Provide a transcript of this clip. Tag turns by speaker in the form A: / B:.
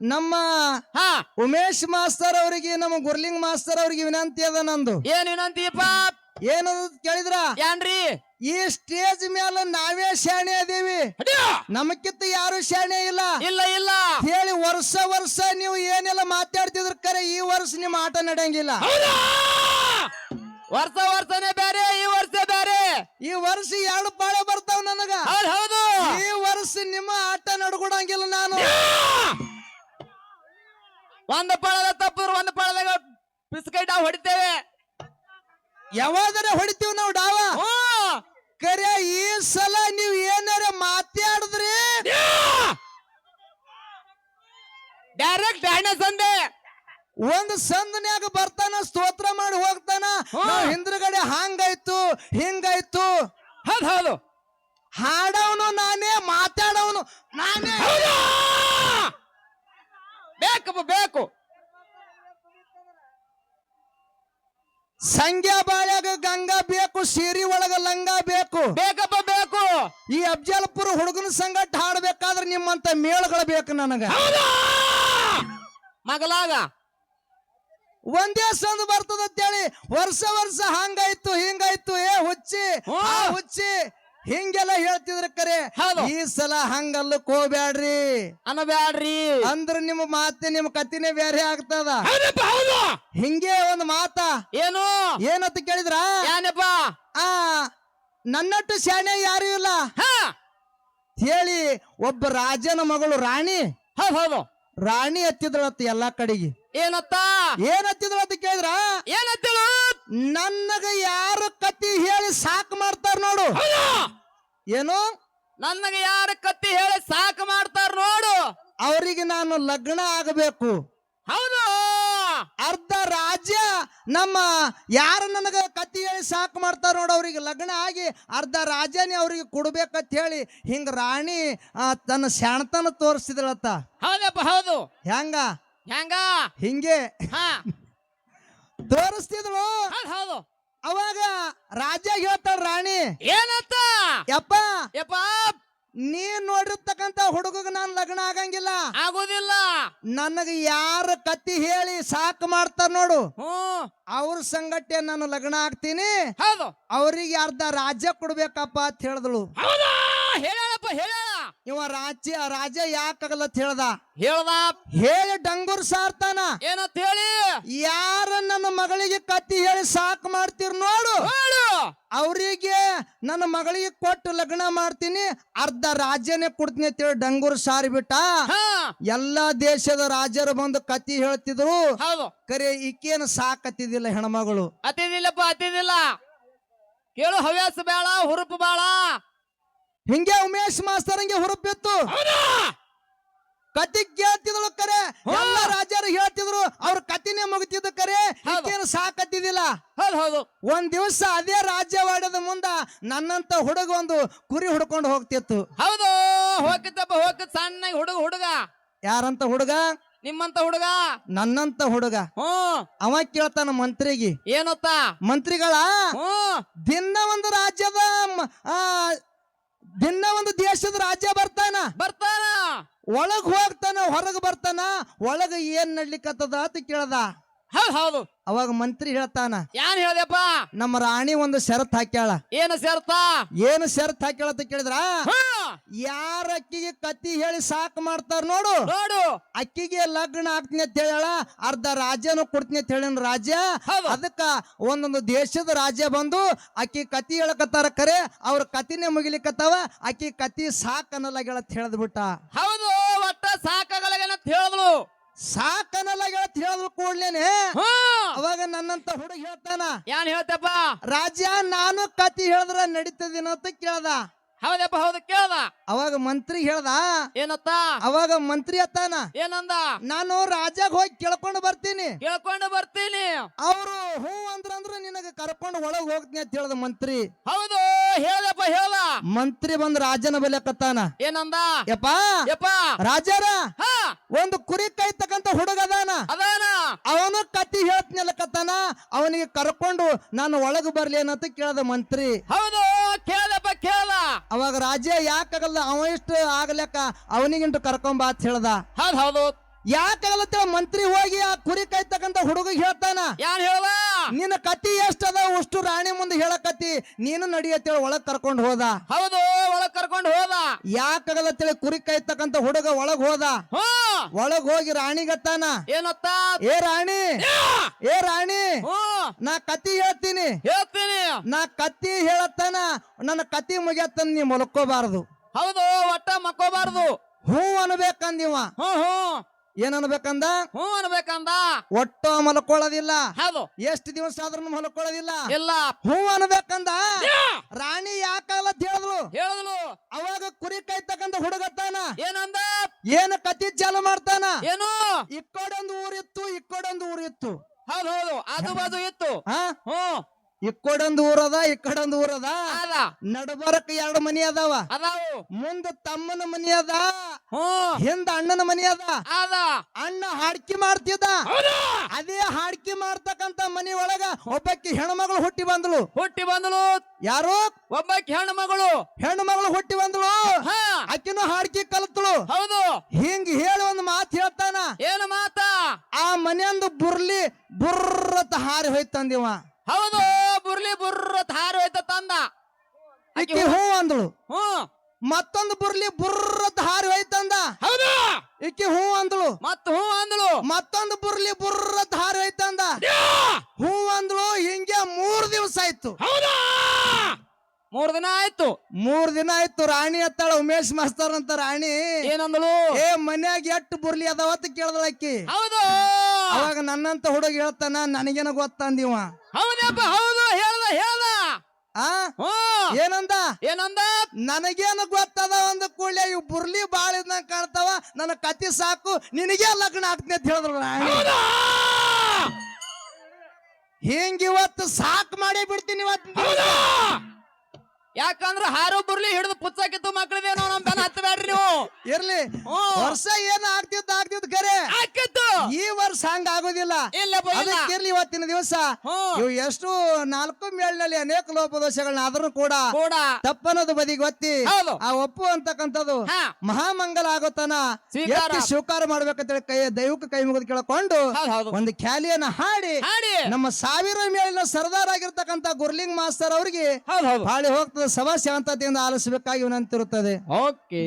A: ನಮ್ಮ
B: ಹಾ
A: ಉಮೇಶ್ ಮಾಸ್ತರ್ ಅವರಿಗೆ ನಮ್ಮ ಗುರ್ಲಿಂಗ್ ಮಾಸ್ತರ್ ಅವರಿಗೆ ವಿನಂತಿ ಅದ ನಂದು.
B: ಏನ್ ವಿನಂತಿಯಪ್ಪ
A: ಏನದು ಕೇಳಿದ್ರ?
B: ಏನ್ರಿ?
A: ಈ ಸ್ಟೇಜ್ ಮೇಲೆ ನಾವೇ ಶಾಣೆ ಅದೇವಿ! ನಮಕ್ಕಿಂತ ಯಾರು ಶಾಣೆ ಇಲ್ಲ.
B: ಇಲ್ಲ ಇಲ್ಲ.
A: ಹೇಳಿ ವರ್ಷ ವರ್ಷ ನೀವು ಏನೆಲ್ಲ ಮಾತಾಡ್ತಿದ್ರ ಕರೆ ಈ ವರ್ಷ ನಿಮ್ಮ ಆಟ ನಡೆಯಂಗಿಲ್ಲ.
B: ವರ್ಷ ವರ್ಷನೇ ಬೇರೆ ಈ ವರ್ಷ ಬೇರೆ.
A: ಈ ವರ್ಷ ಎರಡು ಪಾಳೆ ಬರ್ತಾವ ನನಗ.
B: ಹೌದು
A: ಈ ವರ್ಷ ನಿಮ್ಮ ಆಟ ನಡ್ಕೊಡಂಗಿಲ್ಲ ನಾನು.
B: ಒಂದು ಪಳದ ತಪ್ಪಿದ್ರು ಒಂದು ಪಳದಾಗ ಬಿಸ್ಕೈಟ್ ಹೊಡಿತೇವೆ.
A: ಯಾವಾಗರ ಹೊಡಿತೀವಿ ನಾವು ಡಾವ? ಕರೆ ಈ ಸಲ ನೀವು ಏನಾರ ಮಾತಾಡಿದ್ರಿ?
B: ಡೈರೆಕ್ಟ್ ಹಣ ಸಂದೆ
A: ಒಂದ್ ಸಂದನ್ಯಾಗ ಬರ್ತಾನ ಸ್ತೋತ್ರ ಮಾಡಿ ಹೋಗ್ತಾನ. ಹಿಂದ್ರಗಡೆ ಹಂಗಾಯ್ತು ಹಿಂಗಾಯ್ತು.
B: ಹೌದ್ ಹೌದು.
A: ಹಾಡವನು ನಾನೇ ಮಾತಾಡವನು ನಾನೇ. ಸಂಗ್ಯಾ ಬಾಳ್ಯಾಗ ಗಂಗಾ ಬೇಕು ಸೀರಿ ಒಳಗ ಲಂಗ ಬೇಕು.
B: ಬೇಕಪ್ಪ ಬೇಕು.
A: ಈ ಅಫ್ಜಲ್ಪುರ ಹುಡುಗನ ಸಂಗಟ ಹಾಡ್ಬೇಕಾದ್ರೆ ನಿಮ್ಮಂತ ಮೇಳಗಳು ಬೇಕು ನನಗ.
B: ಮಗಲಾಗ.
A: ಒಂದೇ ಸಂದ್ ಬರ್ತದ ಅಂತೇಳಿ ವರ್ಷ ವರ್ಷ ಹಂಗಾಯ್ತು ಹಿಂಗಾಯ್ತು ಏ ಹುಚ್ಚಿ. ಆ ಹುಚ್ಚಿ. ಹಿಂಗೆಲ್ಲ ಹೇಳ್ತಿದ್ರ ಕರೆ
B: ಹೌದು.
A: ಈ ಸಲ ಹಂಗಲ್ಲಕ್ ಹೋಗ್ಬ್ಯಾಡ್ರಿ
B: ಅನ್ನಬ್ಯಾಡ್ರಿ.
A: ಅಂದ್ರ ನಿಮ್ಮ ಮಾತೆ ನಿಮ್ ಕತ್ತಿನೇ ಬೇರೆ ಆಗ್ತದ.
B: ಹೌದಪ್ಪ ಹೌದು.
A: ಹಿಂಗೆ ಒಂದ್ ಮಾತ.
B: ಏನು?
A: ಏನಂತ ಕೇಳಿದ್ರ?
B: ಏನಪ್ಪ
A: ಆ ನನ್ನಟ್ಟು ಶಾಣೆ ಯಾರು ಇಲ್ಲ.
B: ಹಾ.
A: ಹೇಳಿ ಒಬ್ಬ ರಾಜನ ಮಗಳು ರಾಣಿ.
B: ಹೌದು ಹೌದು.
A: ರಾಣಿ ಹತ್ತಿದ್ರತ್ತ ಎಲ್ಲಾ ಕಡೆಗೆ.
B: ಏನತ್ತ?
A: ಏನತ್ತಿದ್ರ ಅಂತ ಕೇಳಿದ್ರ?
B: ಏನತ್ತೇಳು?
A: ನನಗ ಯಾರು ಕತ್ತಿ ಹೇಳಿ ಸಾಕು ಮಾಡ್ತಾರ ನೋಡು. ಏನು?
B: ನನಗೆ ಯಾರು ಕತ್ತಿ ಹೇಳಿ ಸಾಕು ಮಾಡ್ತಾರ ನೋಡು.
A: ಅವರಿಗೆ ನಾನು ಲಗ್ನ ಆಗಬೇಕು.
B: ಹೌದು.
A: ಅರ್ಧ ರಾಜ್ಯ ನಮ್ಮ ಯಾರು ನನಗ ಕತ್ತಿ ಹೇಳಿ ಸಾಕು ಮಾಡ್ತಾರ ನೋಡು ಅವ್ರಿಗೆ ಲಗ್ನ ಆಗಿ ಅರ್ಧ ರಾಜ್ಯನೇ ಅವ್ರಿಗೆ ಕೊಡ್ಬೇಕಂತ ಹೇಳಿ ಹಿಂಗ ರಾಣಿ ಆ, ತನ್ನ ಶಾಣತನ ತೋರಿಸಿದಳತ್ತ.
B: ಹೌದಪ್ಪ ಹೌದು.
A: ಹೆಂಗ?
B: ಹೆಂಗ?
A: ಹಿಂಗೆ.
B: ಹಾ.
A: ತೋರಿಸ್ತಿದ್ಳು
B: ಹೌದ್
A: ಅವಾಗ ರಾಜ ಹೇಳ್ತಾಳ ರಾಣಿ
B: ಏನತ್ತ
A: ಯಪ್ಪ
B: ಯಪ್ಪ
A: ನೀ ನೋಡಿರ್ತಕ್ಕಂತ ಹುಡುಗಗ ನಾನು ಲಗ್ನ ಆಗಂಗಿಲ್ಲ.
B: ಆಗೋದಿಲ್ಲ.
A: ನನಗ ಯಾರ ಕತ್ತಿ ಹೇಳಿ ಸಾಕು ಮಾಡ್ತಾರ ನೋಡು. ಅವ್ರ ಸಂಗಟೆ ನಾನು ಲಗ್ನ ಆಗ್ತೀನಿ.
B: ಹೌದು.
A: ಅವ್ರಿಗೆ ಅರ್ಧ ರಾಜ್ಯ ಕೊಡ್ಬೇಕಪ್ಪ ಅಂತ ಹೇಳಿದಳು. ಇವ ರಾಜ್ಯ ರಾಜ ಯಾಕಾಗಲ್ಲ ಅಂತ ಹೇಳ್ದ?
B: ಹೇಳ್ದ?
A: ಹೇಳಿ ಡಂಗೂರ್ ಸಾರ್ತಾನ.
B: ಏನಂತ ಹೇಳಿ?
A: ಯಾರ ನನ್ನ ಮಗಳಿಗೆ ಕತ್ತಿ ಹೇಳಿ ಸಾಕು ಮಾಡ್ತೀರ್ ನೋಡು. ಅವರಿಗೆ ನನ್ನ ಮಗಳಿಗೆ ಕೊಟ್ಟು ಲಗ್ನ ಮಾಡ್ತೀನಿ ಅರ್ಧ ರಾಜ್ಯನೇ ಕೊಡ್ತೀನಿ ಅಂತೇಳಿ ಡಂಗೂರ್ ಸಾರಿ ಬಿಟ್ಟ
B: ಹಾ.
A: ಎಲ್ಲಾ ದೇಶದ ರಾಜರು ಬಂದು ಕತ್ತಿ ಹೇಳ್ತಿದ್ರು. ಕರೆ ಈಕೇನು ಸಾಕತ್ತಿದ್ದಿಲ್ಲ ಹೆಣ್ಮಗಳು.
B: ಅತಿದಿಲ್ಲಪ್ಪ ಅತಿದಿಲ್ಲ ಕೇಳು ಹವ್ಯಾಸ ಬೇಡ ಹುರುಪು ಬೇಡ.
A: ಹಿಂಗೆ ಉಮೇಶ್ ಮಾಸ್ತರಂಗೆ ಹುರುಪಿತ್ತು
B: ಹೌದಾ?
A: ಕೇಳ್ತಿದಳು ಕರೆ. ಎಲ್ಲ ರಾಜರು ಹೇಳ್ತಿದ್ರು ಅವ್ರ ಕತಿನೇ ಮುಗಿತಿದ್ದ ಕರೆ.
B: ಏನು
A: ಈಕೇನು ಸಾಕತ್ತಿದ್ದಿಲ್ಲ.
B: ಹೌದು ಹೌದು.
A: ಒಂದ್ ದಿವಸ ಅದೇ ರಾಜ್ಯವಾಡದ ಮುಂದ ನನ್ನಂತ ಹುಡುಗ ಒಂದು ಕುರಿ ಹುಡ್ಕೊಂಡು ಹೋಗ್ತಿತ್ತು.
B: ಹೌದು ಹೋಗಿದ್ದಪ್ಪ ಹೋಗ್ ಸಣ್ಣ ಹುಡುಗ ಹುಡುಗ.
A: ಯಾರಂತ ಹುಡುಗ?
B: ನಿಮ್ಮಂತ ಹುಡುಗ?
A: ನನ್ನಂತ ಹುಡುಗ.
B: ಹ್ಮ್
A: ಅವ ಕೇಳ್ತಾನ ಮಂತ್ರಿಗೆ.
B: ಏನತ್ತ?
A: ಮಂತ್ರಿಗಳ
B: ಹ್ಮ್
A: ದಿನ ಒಂದು ರಾಜ್ಯದ ಆ, ದಿನ ಒಂದು ದೇಶದ ರಾಜ್ಯ ಬರ್ತಾನ.
B: ಬರ್ತಾನ.
A: ಒಳಗ್ ಹೋಗ್ತಾನ ಹೊರಗ್ ಬರ್ತಾನ ಒಳಗ ಏನ್ ನಡ್ಲಿಕ್ಕತ್ತದ ಅಂತ ಕೇಳ್ದ.
B: ಹೌದು ಹೌದು.
A: ಅವಾಗ ಮಂತ್ರಿ ಹೇಳ್ತಾನ
B: ಯಾನ್ ಹೇಳ್ದಪ್ಪ?
A: ನಮ್ಮ ರಾಣಿ ಒಂದು ಶರತ್ ಹಾಕ್ಯಾಳ.
B: ಏನು ಸೇರ್ತಾ
A: ಏನು ಶರತ್ ಹಾಕ್ಯಾಳ ಅಂತ ಕೇಳಿದ್ರ? ಯಾರ ಅಕ್ಕಿಗೆ ಕತಿ ಹೇಳಿ ಸಾಕು ಮಾಡ್ತಾರ ನೋಡು.
B: ನೋಡು.
A: ಅಕ್ಕಿಗೆ ಲಗ್ನ ಆಗ್ತೀನಿ ಅಂತ ಹೇಳ ಅರ್ಧ ರಾಜ್ಯನು ಕೊಡ್ತೀನಿ ಅಂತ ಹೇಳಿನ ರಾಜ್ಯ.
B: ಹೌದು.
A: ಅದಕ್ಕ ಒಂದೊಂದು ದೇಶದ ರಾಜ್ಯ ಬಂದು ಅಕ್ಕಿ ಕತಿ ಹೇಳಕತ್ತಾರ ಕರೆ ಅವ್ರ ಕತಿನೇ ಮುಗಿಲಿಕತ್ತಾವ ಅಕ್ಕಿ ಕತಿ ಸಾಕ್ ಅನ್ನಲಾಗ್ಯಾಳ ಅಂತ ಹೇಳಿದ್ಬಿಟ್ಟ.
B: ಹೌದು ಒಟ್ಟ ಸಾಕಾಗಲ್ಲ ಹೇಳಿದ್ಲು.
A: ಸಾಕ್ ಹೇಳ್ತ ಹೇಳಿದ್ರು ಕೂಡ್ಲೇನೆ ಅವಾಗ ನನ್ನಂತ ಹುಡುಗ ಹೇಳ್ತಾನ
B: ಯಾನ್ ಹೇಳ್ತಪ್ಪ?
A: ರಾಜ್ಯ ನಾನು ಕತಿ ಹೇಳಿದ್ರ ನಡೀತದೇನೋ ಅಂತ ಕೇಳ್ದ.
B: ಹೌದಪ್ಪ ಹೌದು ಕೇಳ್ದ.
A: ಅವಾಗ ಮಂತ್ರಿ ಹೇಳ್ದ
B: ಏನತ್ತ?
A: ಅವಾಗ ಮಂತ್ರಿ ಅತ್ತಾನ
B: ಏನಂದ?
A: ನಾನು ರಾಜಾಗ ಹೋಗಿ ಕೇಳ್ಕೊಂಡು ಬರ್ತೀನಿ.
B: ಕೇಳ್ಕೊಂಡು ಬರ್ತೀನಿ.
A: ಅವರು ಹೂ ಅಂದ್ರ ನಿನಗ ಕರ್ಕೊಂಡು ಒಳಗ್ ಹೋಗ್ತೀನಿ ಅಂತ ಹೇಳ್ದ ಮಂತ್ರಿ.
B: ಹೌದು ಹೇಳಪ್ಪ ಹೇಳ
A: ಮಂತ್ರಿ ಬಂದ್ ರಾಜನ ಬಲಿಯಕತ್ತಾನ
B: ಏನಂದ?
A: ಯಪ್ಪ
B: ಯಪ್ಪ.
A: ರಾಜಾರ
B: ಹಾ.
A: ಒಂದು ಕುರಿ ಕಾಯ್ತಕ್ಕಂತ ಹುಡುಗ ಅದಾನ.
B: ಅದಾನ.
A: ಅವನು ಕತ್ತಿ ಹೇಳ್ತಿನಲ್ಲಕತ್ತಾನ ಅವನಿಗೆ ಕರ್ಕೊಂಡು ನಾನು ಒಳಗೆ ಬರ್ಲಿ ಏನಂತ ಕೇಳದ ಮಂತ್ರಿ.
B: ಹೌದು ಕೇಳಪ್ಪ ಕೇಳ
A: ಅವಾಗ ರಾಜ್ಯ ಯಾಕಾಗಲ್ಲ ಅವ ಇಷ್ಟು ಆಗ್ಲಕ್ಕ ಅವನಿಗಿಂಟು ಕರ್ಕೊಂಬ ಅಂತ ಹೇಳ್ದ.
B: ಹೌದು ಹೌದು.
A: ಯಾಕಾಗಲತ್ತೇಳ ಮಂತ್ರಿ ಹೋಗಿ ಆ ಕುರಿ ಕಾಯ್ತಕ್ಕಂತ ಹುಡುಗಿಗೆ ಹೇಳ್ತಾನ.
B: ಯಾನ್ ಹೇಳ
A: ನಿನ್ನ ಕತಿ ಎಷ್ಟದ ಅಷ್ಟು ರಾಣಿ ಮುಂದೆ ಹೇಳಕತ್ತಿ. ನೀನು ನಡಿಯತ್ತೇಳಿ ಒಳಗ್ ಕರ್ಕೊಂಡು ಹೋದ.
B: ಹೌದು ಒಳಗ್ ಕರ್ಕೊಂಡು ಹೋದ.
A: ಯಾಕಾಗಲತ್ತೇಳಿ ಕುರಿ ಕಾಯ್ತಕ್ಕಂತ ಹುಡುಗ ಒಳಗ್ ಹೋದ. ಒಳಗ್ ಹೋಗಿ ರಾಣಿಗತ್ತಾನ
B: ಏನತ್ತ?
A: ಏ ರಾಣಿ ಏ ರಾಣಿ ನಾ ಕತಿ ಹೇಳ್ತೀನಿ.
B: ಹೇಳ್ತೀನಿ.
A: ನಾ ಕತ್ತಿ ಹೇಳತ್ತಾನ. ನನ್ನ ಕತಿ ಮುಗಿಯತ್ತನ್ ನೀ ಮಲ್ಕೋಬಾರದು.
B: ಹೌದು ಒಟ್ಟ ಮಕ್ಕೋಬಾರದು
A: ಹೂ ಅನ್ಬೇಕಂದಿವ
B: ಹ್ಮ್ ಹ್ಞೂ.
A: ಏನ್ ಅನ್ಬೇಕಂದ
B: ಹ್ಞೂ ಅನ್ಬೇಕಂದ.
A: ಒಟ್ಟು ಮಲ್ಕೊಳ್ಳೋದಿಲ್ಲ.
B: ಹೌದು.
A: ಎಷ್ಟು ದಿವಸ ಆದ್ರೂ ಮಲ್ಕೊಳ್ಳೋದಿಲ್ಲ.
B: ಇಲ್ಲ.
A: ಹ್ಞೂ ಅನ್ಬೇಕಂದ? ರಾಣಿ ಯಾಕಾಗಲ್ಲ ಹೇಳಿದ್ಲು
B: ಹೇಳಿದ್ಲು.
A: ಅವಾಗ ಕುರಿ ಕೈ ತಕ್ಕಂತ ಹುಡುಗತ್ತಾನ?
B: ಏನಂದ?
A: ಏನ್ ಕತಿ ಚಾಲು ಮಾಡ್ತಾನ?
B: ಏನು?
A: ಇಕ್ಕೋಡೊಂದು ಊರಿತ್ತು ಇಕ್ಕೋಡೊಂದು ಊರಿತ್ತು.
B: ಹೌದು ಹೌದು. ಆಜು ಬಾಜು ಇತ್ತು.
A: ಹಾ
B: ಹ್ಞೂ.
A: ಇಕ್ಕೋಡೊಂದು ಊರದ ಇಕ್ಕಡೊಂದು ಊರದ?
B: ಅದ.
A: ನಡಬರಕ್ ಎರಡು ಮನಿ ಅದಾವ.
B: ಅದಾವು.
A: ಮುಂದ ತಮ್ಮನ ಮನಿ ಅದ ಹಿಂದ ಅಣ್ಣನ ಮನಿ ಅದ.
B: ಅದ.
A: ಅಣ್ಣ ಹಾಡ್ಕಿ ಮಾಡ್ತಿದ್ದ. ಅದೇ ಹಾಡ್ಕಿ ಮಾಡ್ತಕ್ಕಂತ ಮನಿ ಒಳಗ ಒಬ್ಬಕ್ಕಿ ಹೆಣ್ಮಗಳು ಹುಟ್ಟಿ ಬಂದಳು.
B: ಹುಟ್ಟಿ ಬಂದಳು.
A: ಯಾರು?
B: ಒಬ್ಬಾಕಿ ಹೆಣ್ಮಗಳು. ಮಗಳು
A: ಹೆಣ್ಣು ಮಗಳು ಹುಟ್ಟಿ ಬಂದಳು.
B: ಹಾ.
A: ಆಕಿನೂ ಹಾಡ್ಕಿ ಕಲ್ತಳು.
B: ಹೌದು.
A: ಹಿಂಗ್ ಹೇಳಿ ಒಂದ್ ಮಾತು ಹೇಳ್ತಾನ.
B: ಏನು ಮಾತಾ?
A: ಆ ಮನೆಯಂದು ಬುರ್ಲಿ ಬುರ್ರತ ಹಾರಿ ಹೋಯ್ತಂದಿವ
B: ಹೌದು. ಬುರ್ಲಿ ಬುರ್ರ ಹಾರಿ ಹೋಯ್ತ ತಂದ. ಆಕಿ
A: ಈಕಿ ಹೂ ಅಂದಳು.
B: ಹ್ಞೂ.
A: ಮತ್ತೊಂದು ಬುರ್ಲಿ ಬುರ್ರತ್ ಹಾರಿ ಹೋಯ್ತಂದ
B: ಹೌದು.
A: ಈಕಿ ಹೂ ಅಂದಳು.
B: ಮತ್ ಹೂ ಅಂದಳು.
A: ಮತ್ತೊಂದು ಬುರ್ಲಿ ಬುರ್ರತ್ ಹಾರಿ ಹೋಯ್ತಂದ ಹೂ ಅಂದಳು ಹಿಂಗೆ ಮೂರ್ ದಿವಸ ಆಯ್ತು.
B: ಹೌದು? ಮೂರ್ ದಿನ ಆಯ್ತು.
A: ಮೂರ್ ದಿನ ಆಯ್ತು ರಾಣಿ ಅತ್ತಾಳ ಉಮೇಶ್ ಮಾಸ್ತರ್ ಅಂತ ರಾಣಿ.
B: ಏನಂದಳು?
A: ಏ ಮನ್ಯಾಗ ಎಟ್ಟು ಬುರ್ಲಿ ಅದಾವತ್ ಕೇಳ್ದಳ ಆಕಿ.
B: ಹೌದು.
A: ಅವಾಗ ನನ್ನಂತ ಹುಡುಗ ಹೇಳ್ತಾನ ನನಗೇನ ಗೊತ್ತಂದಿವ
B: ಹೌದಪ್ಪ ಹೌದು.
A: ಆ? ಏನಂದ?
B: ಏನಂದ?
A: ನನಗೇನು ಗೊತ್ತದ? ಒಂದು ಕೂಡಲೇ ಇವು ಬುರ್ಲಿ ಬಾಳ ಇದ್ದಂಗ ಕಾಣ್ತಾವ. ನನ್ನ ಕತಿ ಸಾಕು. ನಿನಗೆ ಲಗ್ನ ಆಗ್ತೀನಿ ಅಂತ ಹೇಳಿದ್ರು ಹಿಂಗಿವತ್ತು ಹಿಂಗ ಇವತ್ತು ಸಾಕ್ ಮಾಡೇ ಬಿಡ್ತೀನಿ ಇವತ್ತು
B: ಯಾಕಂದ್ರ ಹಾರು ಬುರ್ಲಿ ಹಿಡಿದು ಪುಚ್ಚಕಿತ್ತು ನಾವು ನಮ್ ಬೆನ್ನ ಹತ್ತಬೇಡ್ರಿ ನೀವು.
A: ಇರ್ಲಿ. ವರ್ಷ ಏನ್ ಆಗ್ತಿತ್ತು ಆಗ್ತಿತ್ತು ಕರೆ.
B: ಹಾಕಿತ್ತು
A: ಈ ವರ್ಷ ಹಂಗ ಆಗೋದಿಲ್ಲ.
B: ಇಲ್ಲ
A: ಅದಕ್ಕಿರ್ಲಿ ಇವತ್ತಿನ ದಿವಸ. ಇವು ಎಷ್ಟು ನಾಲ್ಕು ಮೇಳಿನಲ್ಲಿ ಅನೇಕ ಲೋಪದೋಷಗಳನ್ನ ಆದ್ರೂ ಕೂಡ
B: ಕೂಡ.
A: ತಪ್ಪನ್ನೋದು ಬದಿಗೆ ಒತ್ತಿ
B: ಹೌದು.
A: ಆ ಒಪ್ಪು ಅಂತಕ್ಕಂಥದ್ದು
B: ಹಾ.
A: ಮಹಾಮಂಗಲ ಆಗೋತನ
B: ಸ್ವೀಕಾರ.
A: ಎತ್ತಿ ಸ್ವೀಕಾರ ಮಾಡ್ಬೇಕಂತೇಳಿ ಕೈ ದೈವಕ್ಕೆ ಕೈ ಮುಗಿದು ಕೇಳಕೊಂಡು
B: ಹೌದು ಹೌದು.
A: ಒಂದು ಖ್ಯಾಲಿಯನ್ನ ಹಾಡಿ
B: ಹಾಡಿ.
A: ನಮ್ಮ ಸಾವಿರ ಮೇಲಿನ ಸರ್ದಾರ್ ಆಗಿರ್ತಕ್ಕಂಥ ಗುರ್ಲಿಂಗ್ ಮಾಸ್ತರ್ ಅವ್ರಿಗೆ
B: ಹೌದು ಹೌದು.
A: ಹಾಳಿ ಹೋಗ್ತದೆ. ಸಭಾ ಶಾಂತತೆಯಿಂದ ಆಲಿಸಬೇಕಾಗಿ ವಿನಂತಿರುತ್ತದೆ
B: ಓಕೆ